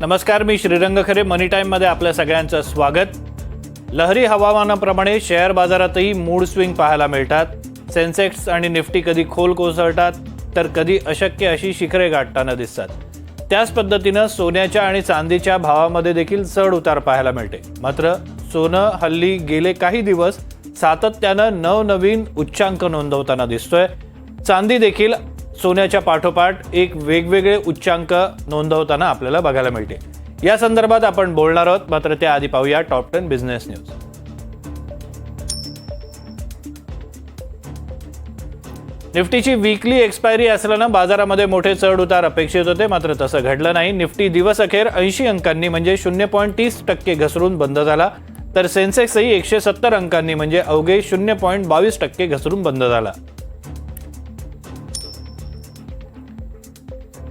नमस्कार मी श्रीरंग खरे. मनी टाईममध्ये आपल्या सगळ्यांचं स्वागत. लहरी हवामानाप्रमाणे शेअर बाजारातही मूड स्विंग पाहायला मिळतात. सेन्सेक्स आणि निफ्टी कधी खोल कोसळतात तर कधी अशक्य अशी शिखरे गाठताना दिसतात. त्याच पद्धतीनं सोन्याच्या आणि चांदीच्या भावामध्ये देखील चढ उतार पाहायला मिळते. मात्र सोनं हल्ली गेले काही दिवस सातत्यानं नवनवीन उच्चांक नोंदवताना दिसतोय. चांदी देखील सोन्याच्या पाठोपाठ एक वेगवेगळे उच्चांक नोंदवताना आपल्याला बघायला मिळते या संदर्भात आपण बोलणार आहोत मात्र त्याआधी पाहूया टॉप टेन बिझनेस न्यूज. निफ्टीची वीकली एक्सपायरी असल्यानं बाजारामध्ये मोठे चढ उतार अपेक्षित होते मात्र तसं घडलं नाही. निफ्टी दिवस अखेर ऐंशी अंकांनी म्हणजे शून्य पॉईंट तीस टक्के घसरून बंद झाला. तर सेन्सेक्सही एकशे सत्तर अंकांनी म्हणजे अवघे शून्य पॉईंट बावीस टक्के घसरून बंद झाला.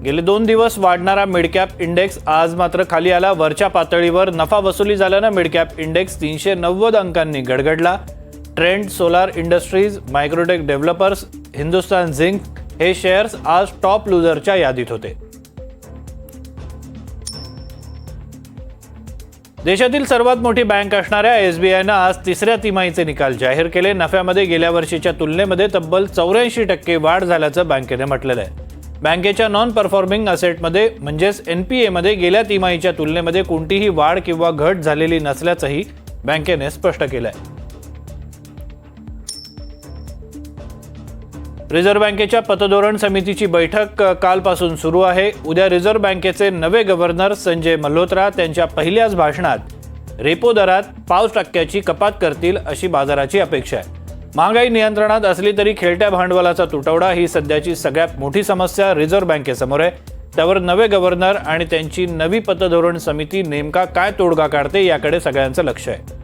गेले दोन दिवस वाढणारा मिडकॅप इंडेक्स आज मात्र खाली आला. वरच्या पातळीवर नफा वसुली झाल्यानं मिडकॅप इंडेक्स तीनशे नव्वद अंकांनी गडगडला. Trent solar industries Microtech developers Hindustan zinc हे शेअर्स आज टॉप लुझरच्या यादीत होते. देशातील सर्वात मोठी बँक असणाऱ्या एसबीआयनं आज तिसऱ्या तिमाहीचे निकाल जाहीर केले. नफ्यामध्ये गेल्या वर्षीच्या तुलनेमध्ये तब्बल चौऱ्याऐंशी टक्के वाढ झाल्याचं बँकेने म्हटलेलं आहे. बँकेच्या नॉन परफॉर्मिंग असेटमध्ये म्हणजेच एन पी एमध्ये गेल्या तिमाहीच्या तुलनेमध्ये कोणतीही वाढ किंवा घट झालेली नसल्याचंही बँकेने स्पष्ट केलंय. रिझर्व्ह बँकेच्या पतधोरण समितीची बैठक कालपासून सुरू आहे. उद्या रिझर्व्ह बँकेचे नवे गव्हर्नर संजय मल्होत्रा त्यांच्या पहिल्याच भाषणात रेपो दरात पाच टक्क्याची कपात करतील अशी बाजाराची अपेक्षा आहे. महागाई नियंत्रणात असली तरी खेळत्या भांडवलाचा तुटवडा ही सध्याची सगळ्यात मोठी समस्या रिझर्व्ह बँकेसमोर आहे. त्यावर नवे गव्हर्नर आणि त्यांची नवी पतधोरण समिती नेमका काय तोडगा काढते याकडे सगळ्यांचं लक्ष आहे.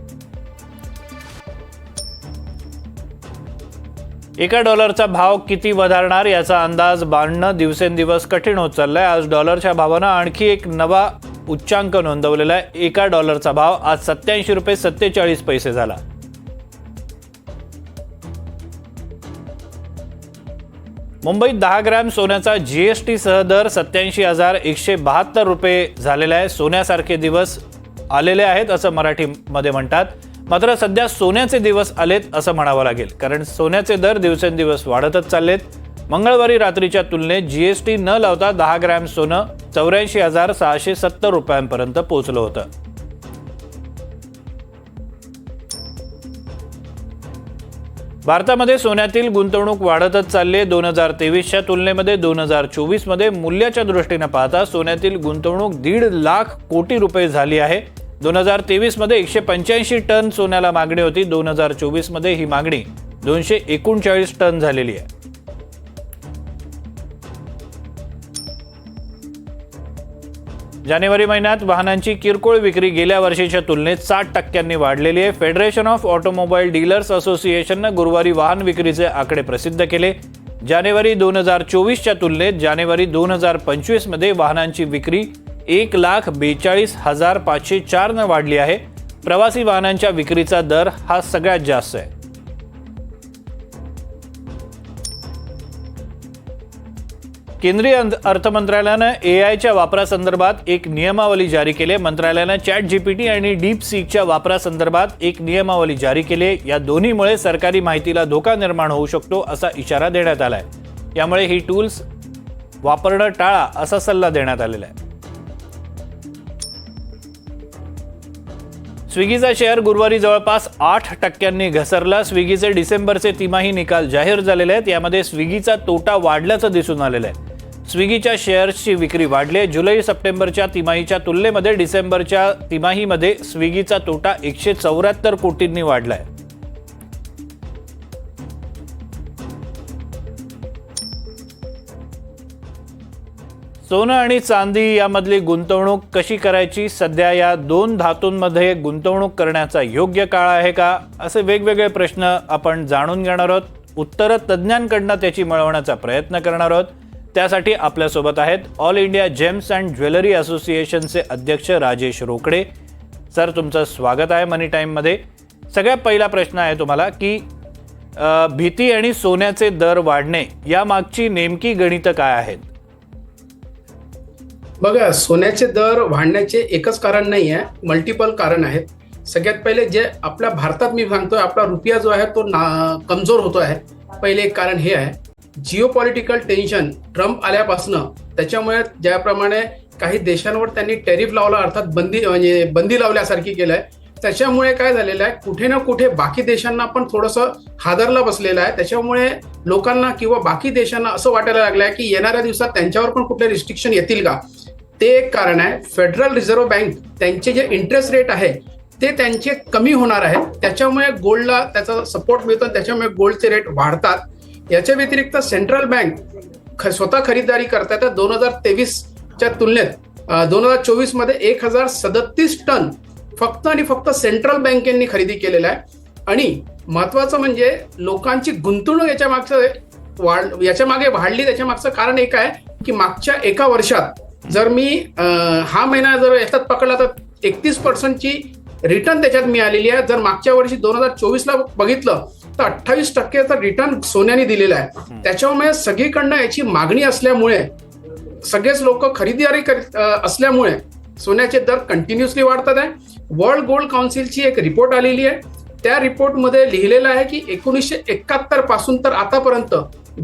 एका डॉलरचा भाव किती वधारणार याचा अंदाज बांधणं दिवसेंदिवस कठीण होत चाललाय. आज डॉलरच्या भावानं आणखी एक नवा उच्चांक नोंदवलेला आहे. एका डॉलरचा भाव आज सत्याऐंशी रुपये सत्तेचाळीस पैसे झाला. मुंबईत दहा ग्रॅम सोन्याचा जीएसटी सहदर सत्याऐंशी हजार एकशे बहात्तर रुपये झालेला आहे. सोन्यासारखे दिवस आलेले आहेत असं मराठीमध्ये म्हणतात. मात्र सध्या सोन्याचे दिवस आलेत असं म्हणावं लागेल. कारण सोन्याचे दर दिवसेंदिवस वाढतच चाललेत. मंगळवारी रात्रीच्या तुलनेत जीएसटी न लावता दहा ग्रॅम सोनं चौऱ्याऐंशी हजार सहाशे सत्तर रुपयांपर्यंत पोहोचलं होतं. भारतामध्ये सोन्यातील गुंतवणूक वाढतच चालली आहे. दोन हजार तेवीसच्या तुलनेमध्ये दोन हजार चोवीसमध्ये मूल्याच्या दृष्टीनं पाहता सोन्यातील गुंतवणूक दीड लाख कोटी रुपये झाली आहे. दोन हजार तेवीसमध्ये एकशे पंच्याऐंशी टन सोन्याला मागणी होती. दोन हजार चोवीसमध्ये ही मागणी दोनशे एकोणचाळीस टन झालेली आहे. जानेवारी महिन्यात वाहनांची किरकोळ विक्री गेल्या वर्षीच्या तुलनेत साठ टक्क्यांनी वाढलेली आहे. फेडरेशन ऑफ ऑटोमोबाईल डीलर्स असोसिएशननं गुरुवारी वाहन विक्रीचे आकडे प्रसिद्ध केले. जानेवारी दोन हजार चोवीसच्या तुलनेत जानेवारी दोन हजार पंचवीसमध्ये वाहनांची विक्री एक लाख बेचाळीस हजार पाचशे चारनं वाढली आहे. प्रवासी वाहनांच्या विक्रीचा दर हा सगळ्यात जास्त आहे. केंद्रीय अंत- अर्थ मंत्रालयानं ए आयच्या वापरासंदर्भात एक नियमावली जारी केली. मंत्रालयानं चॅट जीपीटी आणि डीप सीकच्या वापरासंदर्भात एक नियमावली जारी केली. या दोन्हीमुळे सरकारी माहितीला धोका निर्माण होऊ शकतो असा इशारा देण्यात आला आहे यामुळे ही टूल्स वापरणं टाळा असा सल्ला देण्यात आलेला आहे. स्विगीचा शेअर गुरुवारी जवळपास आठ टक्क्यांनी घसरला. स्विगीचे डिसेंबरचे तिमाही निकाल जाहीर झालेले आहेत. यामध्ये स्विगीचा तोटा वाढल्याचं दिसून आलेलं आहे. स्विगीच्या शेअर्सची विक्री वाढली आहे. जुलै सप्टेंबरच्या तिमाहीच्या तुलनेमध्ये डिसेंबरच्या तिमाहीमध्ये स्विगीचा तोटा एकशे चौऱ्याहत्तर कोटींनी वाढला आहे सोनं आणि चांदी यामधली गुंतवणूक कशी करायची? सध्या या दोन धातूंमध्ये गुंतवणूक करण्याचा योग्य काळ आहे का? असे वेगवेगळे प्रश्न आपण जाणून घेणार आहोत. उत्तरं तज्ज्ञांकडनं त्याची मिळवण्याचा प्रयत्न करणार आहोत. त्यासाठी आपल्यासोबत आहेत all India gems and jewellery असोसिएशनचे अध्यक्ष राजेश रोकडे. सर तुमचं स्वागत आहे मनी टाईममध्ये सगळ्यात पहिला प्रश्न आहे तुम्हाला की भीती आणि सोन्याचे दर वाढणे यामागची नेमकी गणितं काय आहेत? बघा सोन्याचे दर वाढण्याचे एकच कारण नाही आहे मल्टिपल कारण आहेत. सगळ्यात पहिले जे आपल्या भारतात मी सांगतोय आपला रुपया जो आहे तो ना कमजोर होतो आहे. पहिले एक कारण हे आहे. जिओ पॉलिटिकल टेन्शन ट्रम्प आल्यापासनं त्याच्यामुळे ज्याप्रमाणे काही देशांवर त्यांनी टॅरिफ लावला अर्थात बंदी म्हणजे बंदी लावल्यासारखी केलंय त्याच्यामुळे काय झालेलं आहे कुठे ना कुठे बाकी देशांना पण थोडंसं हादरला बसलेलं आहे. त्याच्यामुळे लोकांना किंवा बाकी देशांना असं वाटायला लागलं आहे की येणाऱ्या दिवसात त्यांच्यावर पण कुठले रिस्ट्रिक्शन येतील का? ते एक कारण आहे फेडरल रिझर्व्ह बँक त्यांचे जे इंटरेस्ट रेट आहे ते त्यांचे कमी होणार आहे. त्याच्यामुळे गोल्डला त्याचा सपोर्ट मिळतो त्याच्यामुळे गोल्डचे रेट वाढतात. याच्या व्यतिरिक्त सेंट्रल बँक ख- स्वतः खरीदारी करतात दोन हजार तेवीसच्या तुलनेत. दोन हजार चोवीसमध्ये एक हजार सदतीस टन फक्त आणि फक्त सेंट्रल बँकेंनी खरेदी केलेला आहे. आणि महत्वाचं म्हणजे लोकांची गुंतवणूक याच्या मागचं वाढ याच्या मागे वाढली त्याच्या मागचं कारण एक आहे की मागच्या एका वर्षात जर मी हा महिना जर याच्यात पकडला तर एकतीस पर्सेंटची रिटर्न त्याच्यात मिळालेली आहे. जर मागच्या वर्षी दोन हजार चोवीसला बघितलं तर अठ्ठावीस टक्केचा रिटर्न सोन्याने दिलेला आहे. त्याच्यामुळे सगळीकडनं याची मागणी असल्यामुळे सगळेच लोक खरेदीदारी करीत असल्यामुळे सोन्याचे दर कंटिन्युअसली वाढतात आहे. वर्ल्ड गोल्ड काउन्सिलची एक रिपोर्ट आलेली आहे. त्या रिपोर्टमध्ये लिहिलेलं आहे की एकोणीसशे एकाहत्तरपासून तर आतापर्यंत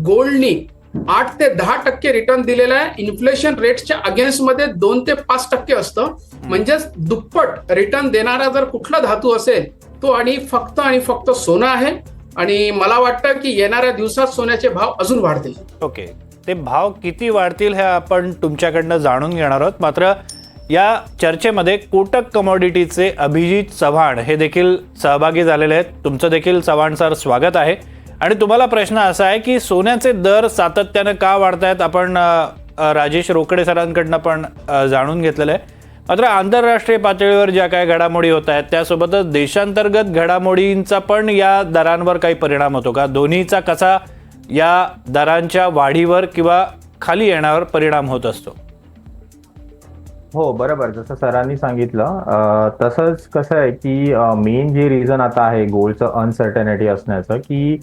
गोल्डनी आठ ते दहा टक्के रिटर्न दिलेलं आहे. इन्फ्लेशन रेटच्या अगेन्स्टमध्ये दोन ते पाच टक्के असतं. म्हणजेच दुप्पट रिटर्न देणारा जर कुठला धातू असेल तो आणि फक्त आणि फक्त सोनं आहे. आणि मला वाटतं की येणाऱ्या दिवसात सोन्याचे भाव अजून वाढतील. ओके. ते भाव किती वाढतील हे आपण तुमच्याकडनं जाणून घेणार आहोत. मात्र या चर्चेमध्ये कोटक कमॉडिटीचे अभिजित चव्हाण हे देखील सहभागी झालेले आहेत. तुमचं देखील चव्हाण सर स्वागत आहे. आणि तुम्हाला प्रश्न असा आहे की सोन्याचे दर सातत्यानं का वाढत आहेत आपण राजेश रोकडे सरांकडनं पण जाणून घेतलेलं आहे. मात्र आंतरराष्ट्रीय पातळीवर ज्या काही घडामोडी होत आहेत त्यासोबतच देशांतर्गत घडामोडींचा पण या दरांवर काही परिणाम होतो का? दोन्हीचा कसा या दरांच्या वाढीवर किंवा खाली येण्यावर परिणाम होत असतो? हो बरोबर. जसं सरांनी सांगितलं तसंच कसं आहे की मेन जे रिझन आता आहे गोल्डचं अनसर्टनिटी असण्याचं की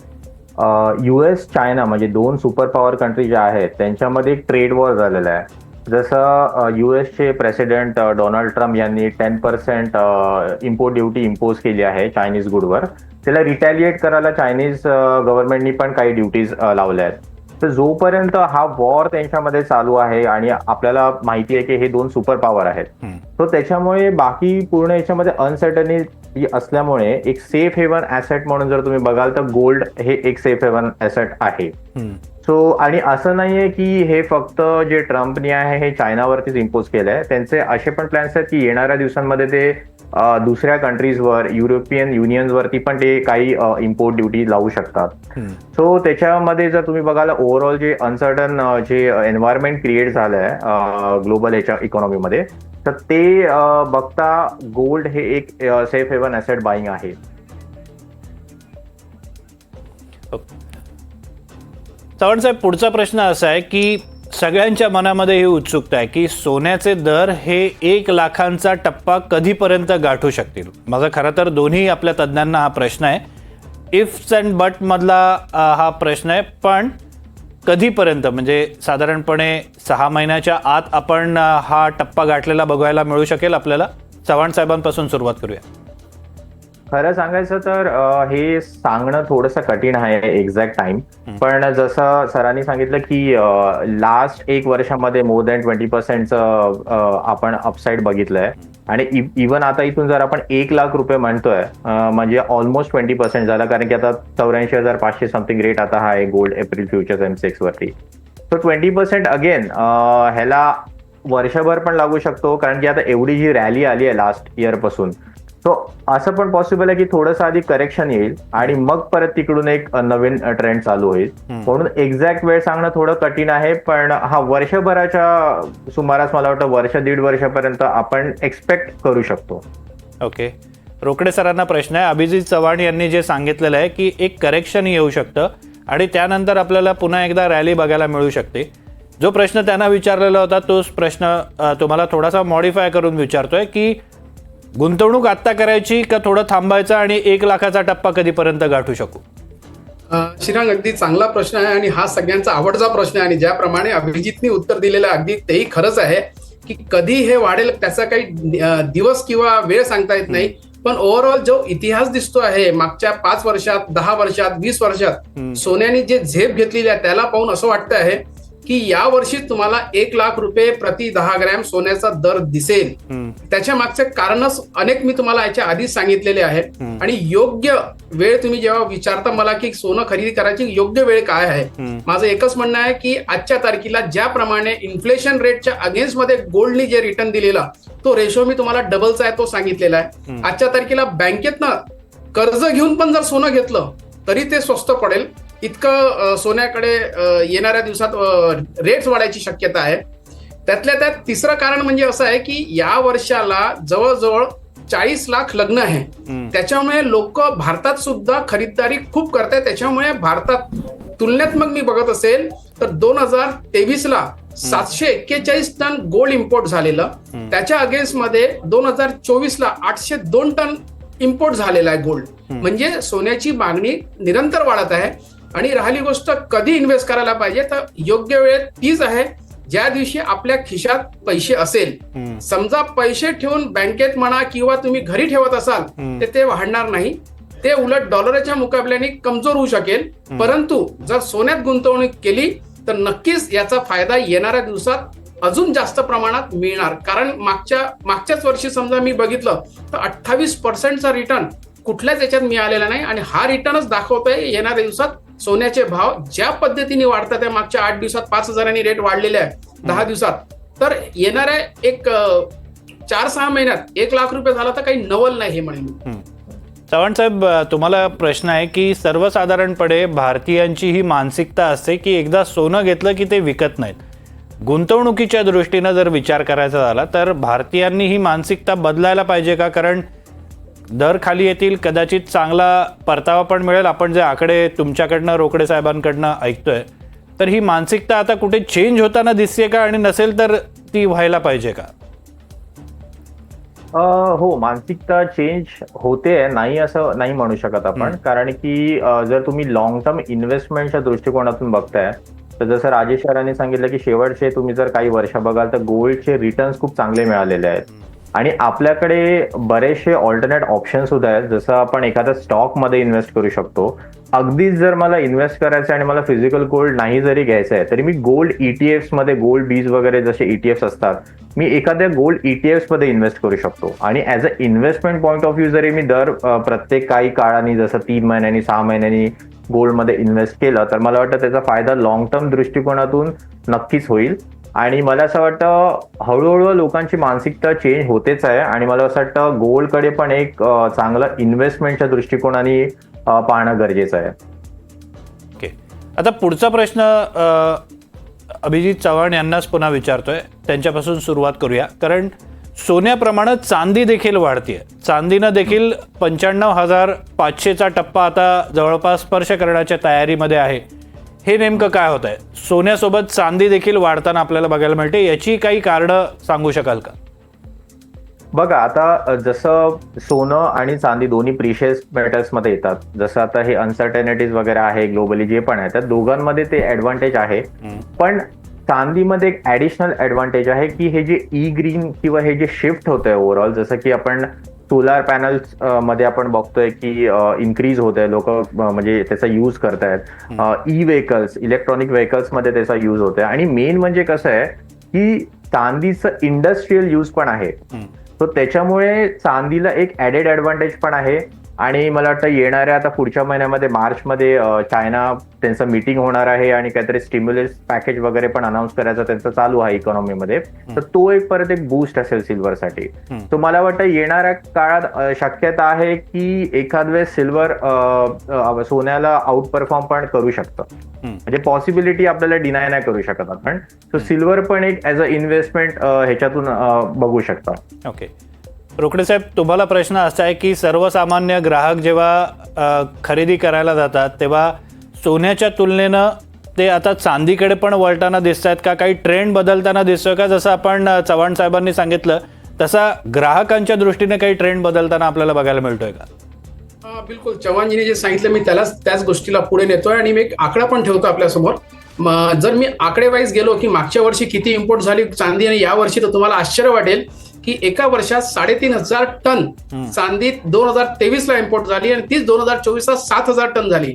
युएस चायना म्हणजे दोन सुपर पॉवर कंट्री ज्या आहेत त्यांच्यामध्ये एक ट्रेड वॉर झालेला आहे. जसं युएसचे प्रेसिडेंट डोनाल्ड ट्रम्प यांनी ten percent import duty impose केली आहे चायनीज गुडवर त्याला रिटॅलिएट करायला चायनीज गव्हर्नमेंटनी पण काही ड्युटीज लावल्या आहेत. तर जोपर्यंत हा वॉर त्यांच्यामध्ये चालू आहे आणि आपल्याला माहिती आहे की हे दोन सुपर पॉवर आहेत हम्म. तो त्याच्यामुळे बाकी पूर्ण याच्यामध्ये अनसर्टनिटी असल्यामुळे एक सेफ हेवन ऍसेट म्हणून जर तुम्ही बघाल तर गोल्ड हे एक सेफ हेवन ऍसेट आहे. सो आणि असं नाहीये की हे फक्त जे ट्रम्पनी आहे हे चायनावरतीच इम्पोज केलंय त्यांचे असे पण प्लॅन्स आहेत की येणाऱ्या दिवसांमध्ये ते दुसऱ्या कंट्रीजवर युरोपियन युनियनवरती पण ते काही इम्पोर्ट ड्युटी लावू शकतात. सो त्याच्यामध्ये जर तुम्ही बघाल ओव्हरऑल जे अनसर्टन जे एन्व्हायरमेंट क्रिएट झालंय ग्लोबल याच्या इकॉनॉमीमध्ये तर ते बघता गोल्ड हे एक सेफ हेवन ऍसेट बाईंग आहे चव्हाण साहेब पुढचा प्रश्न असा आहे की सगळ्यांच्या मनामध्ये ही उत्सुकता आहे की सोन्याचे दर हे एक लाखांचा टप्पा कधीपर्यंत गाठू शकतील. माझा खरं तर दोन्ही आपल्या तज्ज्ञांना हा प्रश्न आहे. इफ्स अँड बटमधला हा प्रश्न आहे. पण कधीपर्यंत? म्हणजे साधारणपणे सहा महिन्याच्या आत आपण हा टप्पा गाठलेला बघायला मिळू शकेल आपल्याला? चव्हाण साहेबांपासून सुरुवात करूया. खरं सांगायचं तर हे सांगणं थोडंसं कठीण आहे एक्झॅक्ट टाइम पण जसं सरांनी सांगितलं की लास्ट एक वर्षामध्ये मोर दॅन ट्वेंटी पर्सेंटचं आपण अपसाईड बघितलंय. आणि इवन आता इथून जर आपण एक लाख रुपये म्हणतोय म्हणजे ऑलमोस्ट ट्वेंटी पर्सेंट झाला. कारण की आता चौऱ्याऐंशी हजार पाचशे समथिंग रेट आता हा आहे gold April futures M six वरती. सो ट्वेंटी पर्सेंट अगेन ह्याला वर्षभर पण लागू शकतो. कारण की आता एवढी जी रॅली आली आहे लास्ट इयरपासून सो असं पण पॉसिबल आहे की थोडंसं आधी करेक्शन येईल आणि मग परत तिकडून एक नवीन ट्रेंड चालू होईल. म्हणून एक्झॅक्ट वेळ सांगणं थोडं कठीण आहे पण हा वर्षभराच्या सुमारास मला वाटतं वर्ष दीड वर्षापर्यंत आपण एक्सपेक्ट करू शकतो. ओके रोकडे सरांना प्रश्न आहे. अभिजित चव्हाण यांनी जे सांगितलेलं आहे की एक करेक्शन येऊ शकतं आणि त्यानंतर आपल्याला पुन्हा एकदा रॅली बघायला मिळू शकते. जो प्रश्न त्यांना विचारलेला होता तोच प्रश्न तुम्हाला थोडासा मॉडिफाय करून विचारतोय की गुंतवणूक आत्ता करायची का थोडं थांबायचं आणि एक लाखाचा टप्पा कधीपर्यंत गाठू शकू? अ, श्रीरांग अगदी चांगला प्रश्न आहे आणि हा सगळ्यांचा आवडता प्रश्न आहे आणि ज्याप्रमाणे अभिजितनी उत्तर दिलेलं आहे, अगदी तेही खरंच आहे की कधी हे वाढेल त्याचा काही दिवस किंवा वेळ सांगता येत नाही. पण ओव्हरऑल जो इतिहास दिसतो आहे मागच्या पाच वर्षात दहा वर्षात वीस वर्षात. सोन्याने जे झेप घेतलेली आहे त्याला पाहून असं वाटतं आहे की या वर्षी तुम्हाला एक लाख रुपये प्रति दहा ग्रॅम सोन्याचा दर दिसेल त्याच्या मागचे कारणच अनेक मी तुम्हाला याच्या आधीच सांगितलेले आहे हम्म. आणि योग्य वेळ तुम्ही जेव्हा विचारता मला की सोनं खरेदी करायची योग्य वेळ काय आहे. माझं एकच म्हणणं आहे की आजच्या तारखेला ज्याप्रमाणे इन्फ्लेशन रेटच्या अगेन्स्टमध्ये गोल्डनी जे रिटर्न दिलेला तो रेशो मी तुम्हाला डबलचा आहे तो सांगितलेला आहे. आजच्या तारखेला बँकेतनं कर्ज घेऊन पण जर सोनं घेतलं तरी ते स्वस्त पडेल इतकं सोन्याकडे येणाऱ्या दिवसात रेट्स वाढायची शक्यता आहे. त्यातल्या त्यात तिसरं कारण म्हणजे असं आहे की या वर्षाला जवळजवळ चाळीस लाख लग्न आहे. त्याच्यामुळे लोक भारतात सुद्धा खरीददारी खूप करतात त्याच्यामुळे भारतात तुलनात्मक मी बघत असेल तर दोन हजार तेवीस ला सातशे एक्केचाळीस टन गोल्ड इम्पोर्ट झालेलं. त्याच्या अगेन्स्टमध्ये दोन हजार चोवीस ला आठशे दोन टन इम्पोर्ट झालेला आहे गोल्ड म्हणजे सोन्याची मागणी निरंतर वाढत आहे. आणि राहिली गोष्ट कधी इन्व्हेस्ट करायला पाहिजे तर योग्य वेळ तीच आहे. ज्या दिवशी आपल्या खिशात पैसे असेल. समजा पैसे ठेवून बँकेत म्हणा किंवा तुम्ही घरी ठेवत असाल. तर ते वाढणार नाही. ते उलट डॉलरच्या मुकाबल्याने कमजोर होऊ शकेल. परंतु जर सोन्यात गुंतवणूक केली तर नक्कीच याचा फायदा येणाऱ्या दिवसात अजून जास्त प्रमाणात मिळणार. कारण मागच्या मागच्याच वर्षी समजा मी बघितलं तर अठ्ठावीस पर्सेंटचा रिटर्न कुठल्याच याच्यात मिळालेला नाही आणि हा रिटर्नच दाखवतोय. येणाऱ्या दिवसात सोन्याचे भाव ज्या पद्धतीने वाढतात त्या मागच्या आठ दिवसात पाच हजारांनी रेट वाढलेले आहे दहा दिवसात. तर येणाऱ्या एक चार सहा महिन्यात एक लाख रुपये झाला तर काही नवल नाही हे म्हणेन मी. हम्म. चव्हाण साहेब तुम्हाला प्रश्न आहे की सर्वसाधारणपणे भारतीयांची ही मानसिकता असते की एकदा सोनं घेतलं की ते विकत नाहीत. गुंतवणुकीच्या दृष्टीनं जर विचार करायचा झाला तर भारतीयांनी ही मानसिकता बदलायला पाहिजे का? कारण दर खाली येतील कदाचित चांगला परतावा पण मिळेल. आपण जे आकडे तुमच्याकडनं रोकडे साहेबांकडनं ऐकतोय तर ही मानसिकता आता कुठे चेंज होताना दिसते का आणि नसेल तर ती व्हायला पाहिजे का? अ, हो मानसिकता चेंज होते नाही असं नाही म्हणू शकत आपण. कारण की जर तुम्ही लॉंग टर्म इन्व्हेस्टमेंटच्या दृष्टिकोनातून बघताय तर जसं राजेश सरांनी सांगितलं की शेवटचे तुम्ही जर काही वर्ष बघाल तर गोल्डचे रिटर्न्स खूप चांगले मिळालेले आहेत. आणि आपल्याकडे बरेचसे ऑल्टरनेट ऑप्शन सुद्धा आहेत. जसं आपण एखाद्या स्टॉकमध्ये इन्व्हेस्ट करू शकतो. अगदीच जर मला इन्व्हेस्ट करायचं आणि मला फिजिकल गोल्ड नाही जरी घ्यायचं आहे तरी मी गोल्ड ईटीएफमध्ये गोल्ड बीज वगैरे जसे ईटीएफ असतात मी एखाद्या गोल्ड ईटीएफमध्ये इन्व्हेस्ट करू शकतो. आणि as a investment point of view जरी मी दर प्रत्येक काही काळाने जसं तीन महिन्यांनी सहा महिन्यांनी गोल्डमध्ये इन्व्हेस्ट केलं तर मला वाटतं त्याचा फायदा लॉंग टर्म दृष्टिकोनातून नक्कीच होईल. आणि मला असं वाटतं हळूहळू लोकांची मानसिकता चेंज होतेच आहे. आणि मला असं वाटतं गोल्डकडे पण एक चांगला चांगलं इन्व्हेस्टमेंटच्या दृष्टिकोनाने पाहणं गरजेचं आहे. ओके. आता पुढचा प्रश्न अभिजित चव्हाण यांनाच पुन्हा विचारतोय. त्यांच्यापासून सुरुवात करूया. कारण सोन्याप्रमाणे चांदी देखील वाढतीये. चांदीनं देखील पंच्याण्णव हजार पाचशेचा टप्पा आता जवळपास स्पर्श करण्याच्या तयारीमध्ये आहे. हे नेमकं काय होत आहे सोन्यासोबत चांदी देखील वाढताना आपल्याला बघायला मिळते. याची काही कारणं सांगू शकाल का? बघा आता जसं सोनं आणि चांदी दोन्ही प्रिशियस मेटल्समध्ये येतात जसं आता हे अनसर्टनिटीज वगैरे आहे ग्लोबली जे पण आहे त्या दोघांमध्ये ते ऍडव्हान्टेज आहे. पण चांदीमध्ये एक ऍडिशनल ऍडव्हान्टेज आहे की हे जे ई ग्रीन किंवा हे जे शिफ्ट होतंय ओव्हरऑल जसं की आपण सोलार पॅनल्समध्ये आपण बघतोय की इन्क्रीज होत आहे लोक म्हणजे त्याचा युज करतायत. ई व्हेकल्स इलेक्ट्रॉनिक व्हेकल्समध्ये त्याचा युज होत आहे आणि मेन म्हणजे कसं आहे की चांदीचं इंडस्ट्रीयल यूज पण आहे. सो त्याच्यामुळे चांदीला एक ऍडेड ऍडव्हान्टेज पण आहे. आणि मला वाटतं येणाऱ्या आता पुढच्या महिन्यामध्ये मार्चमध्ये चायना त्यांचं मीटिंग होणार आहे आणि काहीतरी स्टिम्युलस पॅकेज वगैरे पण अनाऊन्स करायचं त्यांचं चालू आहे इकॉनॉमीमध्ये तर तो एक परत एक बूस्ट असेल सिल्वरसाठी. सो मला वाटतं येणाऱ्या काळात शक्यता आहे की एखाद वेळेस सिल्वर सोन्याला आउट परफॉर्म पण करू शकतं. म्हणजे पॉसिबिलिटी आपल्याला डिनाय नाही करू शकत आपण. सो सिल्वर पण एक ऍज अ इन्व्हेस्टमेंट ह्याच्यातून बघू शकता. ओके रोकडे साहेब तुम्हाला प्रश्न असा आहे की सर्वसामान्य ग्राहक जेव्हा खरेदी करायला जातात तेव्हा सोन्याच्या तुलनेनं ते आता चांदीकडे पण वळताना दिसत आहेत का? काही ट्रेंड बदलताना दिसतोय का? जसं आपण चव्हाण साहेबांनी सांगितलं तसा ग्राहकांच्या दृष्टीने काही ट्रेंड बदलताना आपल्याला बघायला मिळतोय का? हा, बिलकुल. चव्हाणजीने जे सांगितलं मी त्यालाच त्याच गोष्टीला पुढे नेतोय आणि मी एक आकडा पण ठेवतो आपल्यासमोर जर मी आकडेवाईज गेलो की मागच्या वर्षी किती इम्पोर्ट झाली चांदी आणि या वर्षी तर तुम्हाला आश्चर्य वाटेल. की एका वर्षात साडेतीन हजार टन चांदी दोन हजार तेवीस ला इम्पोर्ट झाली आणि तीच दोन हजार चोवीस ला सात हजार टन झाली.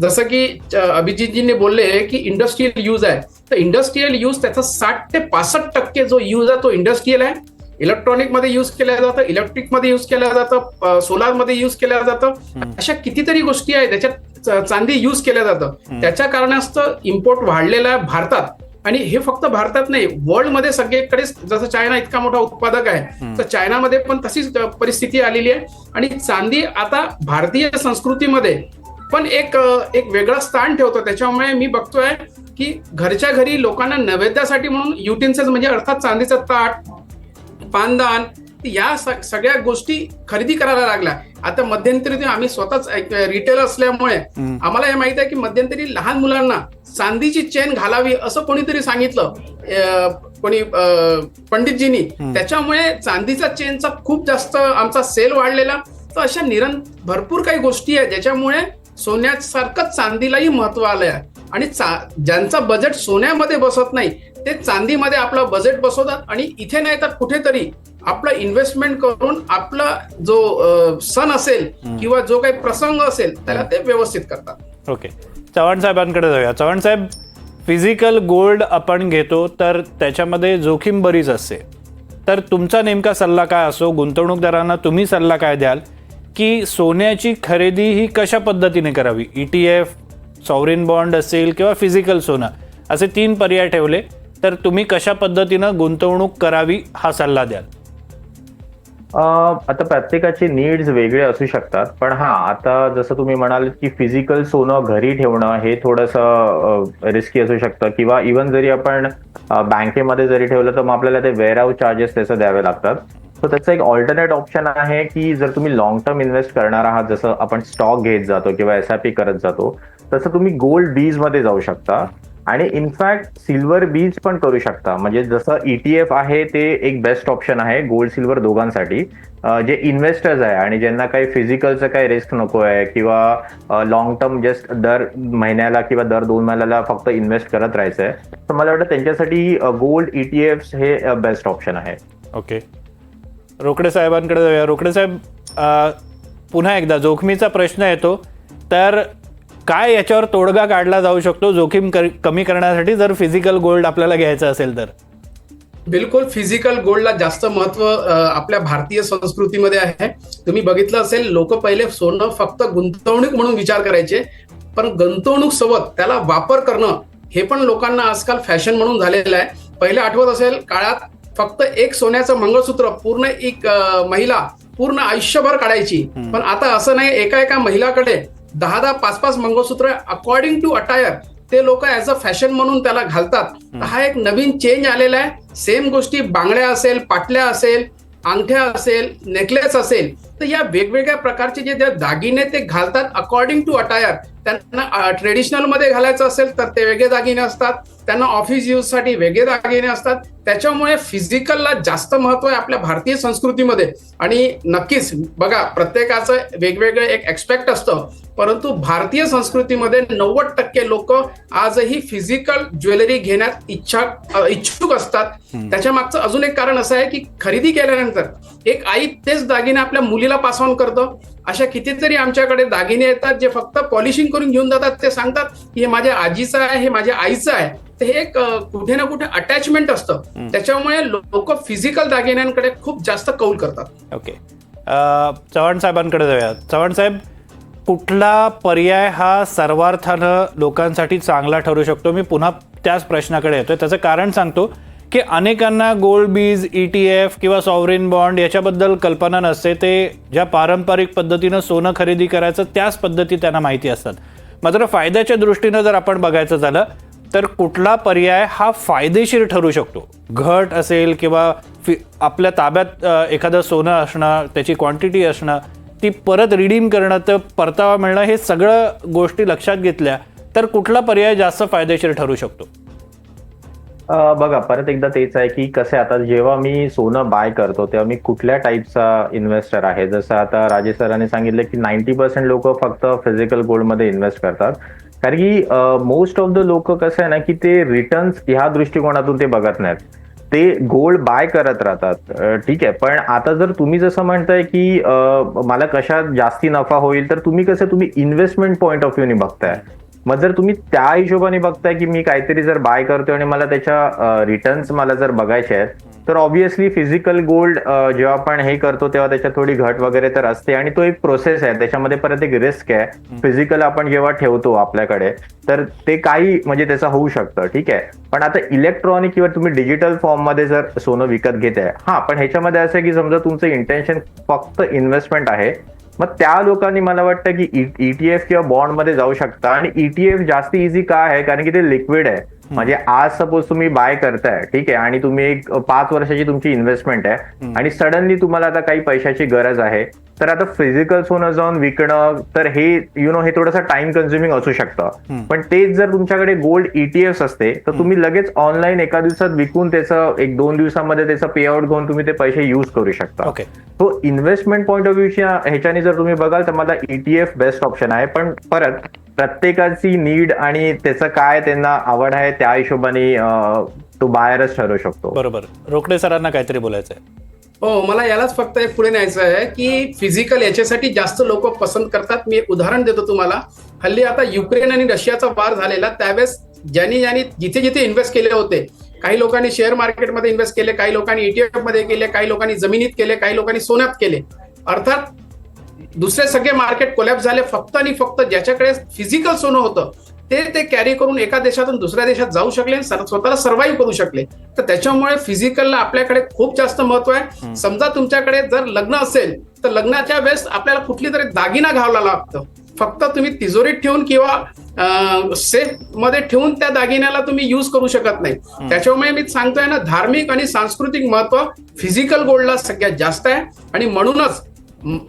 जसं की अभिजितजींनी बोलले की इंडस्ट्रीयल यूज आहे. तर इंडस्ट्रीयल यूज त्याचा साठ ते पासष्ट टक्के जो यूज आहे तो इंडस्ट्रीयल आहे. इलेक्ट्रॉनिकमध्ये युज केलं जातं इलेक्ट्रिकमध्ये युज केलं जातं सोलारमध्ये युज केलं जातं. अशा कितीतरी गोष्टी आहेत त्याच्यात चांदी युज केल्या जातं. त्याच्या कारणास्तव इम्पोर्ट वाढलेला आहे भारतात. आणि हे फक्त भारतात नाही वर्ल्डमध्ये सगळीकडे जसं चायना इतका मोठा उत्पादक आहे तर चायनामध्ये पण तशीच परिस्थिती आलेली आहे. आणि चांदी आता भारतीय संस्कृतीमध्ये पण एक एक वेगळं स्थान ठेवतो. त्याच्यामुळे मी बघतोय की घरच्या घरी लोकांना नैवेद्यासाठी म्हणून युटेन्सिल्स म्हणजे अर्थात चांदीचं ताट पानदान या सगळ्या गोष्टी खरेदी करायला लागल्या. आता मध्यंतरी आम्ही स्वतःच रिटेल असल्यामुळे. आम्हाला हे माहीत आहे की मध्यंतरी लहान मुलांना चांदीची चेन घालावी असं कोणीतरी सांगितलं. कोणी पंडितजींनी. त्याच्यामुळे चांदीचा चेनचा खूप जास्त आमचा सेल वाढलेला. तर अशा निरं भरपूर काही गोष्टी आहेत ज्याच्यामुळे सोन्यासारखंच चांदीलाही महत्त्व आलंय. आणि चा- ज्यांचं बजेट सोन्यामध्ये बसत नाही ते चांदीमध्ये आपलं बजेट बसवतात. आणि इथे नाही तर कुठेतरी आपलं इन्व्हेस्टमेंट करून आपला जो सण असेल किंवा जो काही प्रसंग असेल त्याला ते व्यवस्थित करतात. ओके. चव्हाण साहेबांकडे जाऊया. चव्हाण साहेब फिजिकल गोल्ड आपण घेतो तर त्याच्यामध्ये जोखीम बरीच असते. तर तुमचा नेमका सल्ला काय असो गुंतवणूकदारांना तुम्ही सल्ला काय द्याल की सोन्याची खरेदी ही कशा पद्धतीने करावी? E T F sovereign bond असेल किंवा फिजिकल सोनं असे तीन पर्याय ठेवले तर तुम्ही कशा पद्धतीनं गुंतवणूक करावी हा सल्ला द्याल? आता प्रत्येकाचे नीड्स वेगळे असू शकतात पण हा आता जसं तुम्ही म्हणाल की फिजिकल सोनं घरी ठेवणं हे थोडंसं रिस्की असू शकतं किंवा इवन जरी आपण बँकेमध्ये जरी ठेवलं तर मग आपल्याला ते वेअरआउट चार्जेस त्याचं द्यावे लागतात. सो त्याचं एक ऑल्टरनेट ऑप्शन आहे की जर तुम्ही लॉंग टर्म इन्व्हेस्ट करणार आहात जसं आपण स्टॉक घेत जातो किंवा एस आय पी करत जातो तसं तुम्ही गोल्ड बीजमध्ये जाऊ शकता. आणि इनफॅक्ट सिल्वर बीज पण करू शकता. म्हणजे जसं ईटीएफ आहे ते एक बेस्ट ऑप्शन आहे गोल्ड सिल्वर दोघांसाठी. जे इन्व्हेस्टर्स आहे आणि ज्यांना काही फिजिकलचं काही रिस्क नको आहे किंवा लॉंग टर्म जस्ट दर महिन्याला किंवा दर दोन महिन्याला फक्त इन्व्हेस्ट करत राहायचं आहे. तर मला वाटतं त्यांच्यासाठी गोल्ड ईटीएफ हे बेस्ट ऑप्शन आहे. ओके. रोकडे साहेबांकडे जाऊया. रोकडे साहेब पुन्हा एकदा जोखमीचा प्रश्न येतो. तर काय याच्यावर तोडगा काढला जाऊ शकतो जोखीम कर- कमी करण्यासाठी जर फिजिकल गोल्ड आपल्याला घ्यायचं असेल तर? बिलकुल फिजिकल गोल्डला जास्त महत्त्व आपल्या भारतीय संस्कृतीमध्ये आहे. तुम्ही बघितलं असेल लोक पहिले सोनं फक्त गुंतवणूक म्हणून विचार करायचे पण गुंतवणूक सोबत त्याला वापर करणं हे पण लोकांना आजकाल फॅशन म्हणून झालेलं आहे. पहिले आठवत असेल काळात फक्त एक सोन्याचं मंगळसूत्र पूर्ण एक महिला पूर्ण आयुष्यभर काढायची. पण आता असं नाही एका एका महिलाकडे दहा दहा पाच पाच मंगळसूत्र अकॉर्डिंग टू अटायर ते लोक ऍज अ फॅशन म्हणून त्याला घालतात. हा एक नवीन चेंज आलेला आहे. सेम गोष्टी बांगड्या असेल पाटल्या असेल अंगठ्या असेल नेकलेस असेल. तर या वेगवेगळ्या प्रकारचे जे दागिने ते घालतात अकॉर्डिंग टू अटायर त्यांना ट्रेडिशनलमध्ये घालायचं असेल तर ते वेगळे दागिने असतात. त्यांना ऑफिस यूजसाठी वेगळे दागिने असतात. त्याच्यामुळे फिजिकलला जास्त महत्त्व आहे आपल्या भारतीय संस्कृतीमध्ये. आणि नक्कीच बघा प्रत्येकाचं वेगवेगळं एक एक्सपेक्ट असतं. परंतु भारतीय संस्कृतीमध्ये नव्वद टक्के लोक आजही फिजिकल ज्वेलरी घेण्यात इच्छा इच्छुक असतात. त्याच्या मागचं अजून एक कारण असं आहे की खरेदी केल्यानंतर एक आई तेच दागिने आपल्या मुलीला पास ऑन करतं. अशा कितीतरी आमच्याकडे दागिने येतात जे फक्त पॉलिशिंग करून घेऊन जातात. ते सांगतात की हे माझ्या आजीचं आहे हे माझ्या आईचं आहे. तर हे एक कुठे ना कुठे अटॅचमेंट असतं. त्याच्यामुळे लोक फिजिकल दागिन्यांकडे खूप जास्त कौल करतात. ओके चव्हाण साहेबांकडे जाऊया. चव्हाण साहेब कुठला पर्याय हा सर्वार्थानं लोकांसाठी चांगला ठरू शकतो? मी पुन्हा त्याच प्रश्नाकडे येतोय. त्याचं कारण सांगतो. की अनेकांना gold BeES E T F किंवा सॉवरेन बॉन्ड याच्याबद्दल कल्पना नसते. ते ज्या पारंपरिक पद्धतीनं सोनं खरेदी करायचं त्याच पद्धती त्यांना माहिती असतात. मात्र फायद्याच्या दृष्टीनं जर आपण बघायचं झालं तर कुठला पर्याय हा फायदेशीर ठरू शकतो? घट असेल किंवा फि आपल्या ताब्यात एखादं सोनं असणं त्याची क्वांटिटी असणं ती परत रिडीम करणं तर परतावा मिळणं हे सगळं गोष्टी लक्षात घेतल्या तर कुठला पर्याय जास्त फायदेशीर ठरू शकतो? बघा परत एकदा तेच आहे की कसे आता जेव्हा मी सोनं बाय करतो तेव्हा मी कुठल्या टाईपचा इन्व्हेस्टर आहे? जसं आता राजेश सरांनी सांगितलं की नाईन्टी पर्सेंट लोक फक्त फिजिकल गोल्डमध्ये इन्व्हेस्ट करतात. कारण की मोस्ट ऑफ द लोक कसं आहे ना की ते रिटर्न्स ह्या दृष्टिकोनातून ते बघत नाहीत. ते गोल्ड बाय करत राहतात. ठीक आहे पण आता जर तुम्ही जसं म्हणताय की मला कशात जास्ती नफा होईल तर तुम्ही कसं तुम्ही इन्व्हेस्टमेंट पॉईंट ऑफ व्ह्यूने बघताय. मग जर तुम्ही त्या हिशोबाने बघताय की मी काहीतरी जर बाय करतोय आणि मला त्याच्या रिटर्न्स मला जर बघायचे आहेत तर ऑब्व्हियसली फिजिकल गोल्ड जेव्हा आपण हे करतो तेव्हा त्याच्यात थोडी घट वगैरे तर असते आणि तो एक प्रोसेस आहे. त्याच्यामध्ये परत एक रिस्क आहे. फिजिकल आपण जेव्हा ठेवतो आपल्याकडे तर ते काही म्हणजे त्याचं होऊ शकतं. ठीक आहे? पण आता इलेक्ट्रॉनिक किंवा तुम्ही डिजिटल फॉर्ममध्ये जर सोनं विकत घेताय हा पण ह्याच्यामध्ये असं आहे की समजा तुमचं इंटेन्शन फक्त इन्व्हेस्टमेंट आहे मग त्या लोकांनी मला वाटतं की e-, ईटीएफ किंवा बॉन्डमध्ये जाऊ शकता. आणि ईटीएफ जास्त इझी का आहे? कारण की ते लिक्विड आहे. म्हणजे आज सपोज तुम्ही बाय करताय ठीक आहे आणि तुम्ही एक पाच वर्षाची तुमची इन्व्हेस्टमेंट आहे आणि सडनली तुम्हाला आता काही पैशाची गरज आहे तर आता फिजिकल सोनं जाऊन विकणं तर हे यु नो हे थोडंसं टाइम कन्झ्युमिंग असू शकतं. पण तेच जर तुमच्याकडे गोल्ड ईटीएफ असते तर तुम्ही लगेच ऑनलाईन एका दिवसात विकून त्याचं एक दोन दिवसामध्ये त्याचं पे आउट घेऊन तुम्ही ते पैसे युज करू शकता. ओके तो इन्व्हेस्टमेंट पॉईंट ऑफ व्ह्यूच्या ह्याच्याने जर तुम्ही बघाल तर मला ईटीएफ बेस्ट ऑप्शन आहे. पण परत प्रत्येकाची नीड आणि त्याचं काय त्यांना आवड आहे त्या हिशोबाने तो बाहेरच ठरवू शकतो. बरोबर. रोकडे सरांना काहीतरी बोलायचं आहे हो मला यालाच फक्त एक पुढे न्यायचं आहे की फिजिकल याच्यासाठी जास्त लोक पसंत करतात. मी एक उदाहरण देतो तुम्हाला. हल्ली आता युक्रेन आणि रशियाचा वार झालेला त्यावेळेस ज्यांनी ज्यांनी जिथे जिथे इन्व्हेस्ट केले होते काही लोकांनी शेअर मार्केटमध्ये इन्व्हेस्ट केले काही लोकांनी ईटीएफमध्ये केले काही लोकांनी जमिनीत केले काही लोकांनी सोन्यात केले. अर्थात दुसरे सगळे मार्केट कोलॅप्स झाले. फक्त आणि फक्त ज्याच्याकडे फिजिकल सोनं होतं ते ते कॅरी करून एका देशातून दुसऱ्या देशात जाऊ शकले आणि स्वतःला सर्व्हाइव्ह करू शकले. तर त्याच्यामुळे फिजिकलला आपल्याकडे खूप जास्त महत्त्व आहे. समजा तुमच्याकडे जर लग्न असेल तर लग्नाच्या वेळेस आपल्याला कुठली तरी दागिना घालायला लागतं. फक्त तुम्ही तिजोरीत ठेवून किंवा सेफमध्ये ठेवून त्या दागिन्याला तुम्ही युज करू शकत नाही. त्याच्यामुळे मी सांगतोय ना धार्मिक आणि सांस्कृतिक महत्त्व फिजिकल गोल्डला सगळ्यात जास्त आहे. आणि म्हणूनच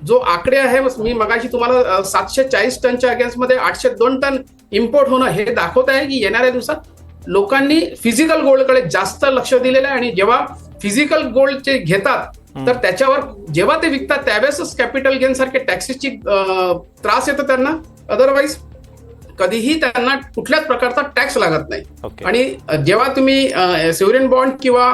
जो आकडे आहे मी मगाशी तुम्हाला सातशे चाळीस टनच्या अगेन्स्टमध्ये आठशे दोन टन इम्पोर्ट होणं हे दाखवत आहे की येणाऱ्या दिवसात लोकांनी फिजिकल गोल्डकडे जास्त लक्ष दिलेलं आहे आणि जेव्हा फिजिकल गोल्डचे घेतात तर त्याच्यावर जेव्हा ते विकतात त्यावेळेसच कॅपिटल गेन सारखे टॅक्सेसची त्रास येतो त्यांना. अदरवाईज कधीही त्यांना कुठल्याच प्रकारचा टॅक्स लागत नाही. आणि जेव्हा तुम्ही सिवरेन बॉन्ड किंवा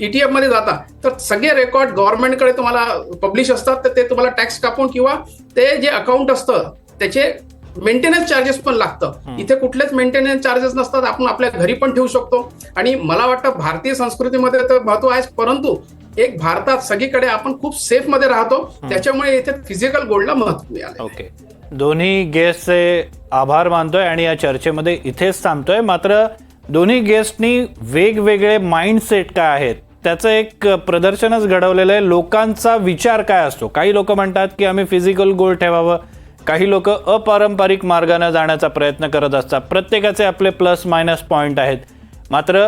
ईटीएफमध्ये जाता तर सगळे रेकॉर्ड गव्हर्नमेंटकडे तुम्हाला पब्लिश असतात तर ते तुम्हाला टॅक्स कापून किंवा ते जे अकाउंट असतं त्याचे मेंटेनन्स चार्जेस पण लागतं. इथे कुठलेच मेंटेनन्स चार्जेस नसतात आपण आपल्या घरी पण ठेवू शकतो. आणि मला वाटतं भारतीय संस्कृतीमध्ये तर महत्त्व आहे परंतु एक भारतात सगळीकडे आपण खूप सेफमध्ये राहतो. त्याच्यामुळे इथे फिजिकल गोल्डला महत्त्व मिळालं ओके. दोन्ही गेस्टचे आभार मानतोय आणि या चर्चेमध्ये इथेच थांबतोय. मात्र दोन्ही गेस्टनी वेगवेगळे माइंडसेट काय आहेत? त्याचं एक प्रदर्शनच घडवलेलं आहे. लोकांचा विचार काय असतो? काही लोक म्हणतात की आम्ही फिजिकल गोल ठेवावं. काही लोक अपारंपरिक मार्गाने जाण्याचा प्रयत्न करत असतात. प्रत्येकाचे आपले प्लस मायनस पॉईंट आहेत. मात्र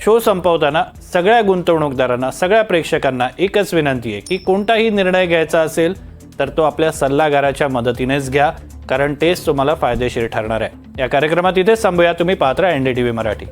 शो संपवताना सगळ्या गुंतवणूकदारांना सगळ्या प्रेक्षकांना एकच विनंती आहे की कोणताही निर्णय घ्यायचा असेल तर तो आपल्या सल्लागाराच्या मदतीनेच घ्या कारण तेच तुम्हाला फायदेशीर ठरणार आहे. या कार्यक्रमात इथेच थांबूया. तुम्ही पात्र N D T V Marathi.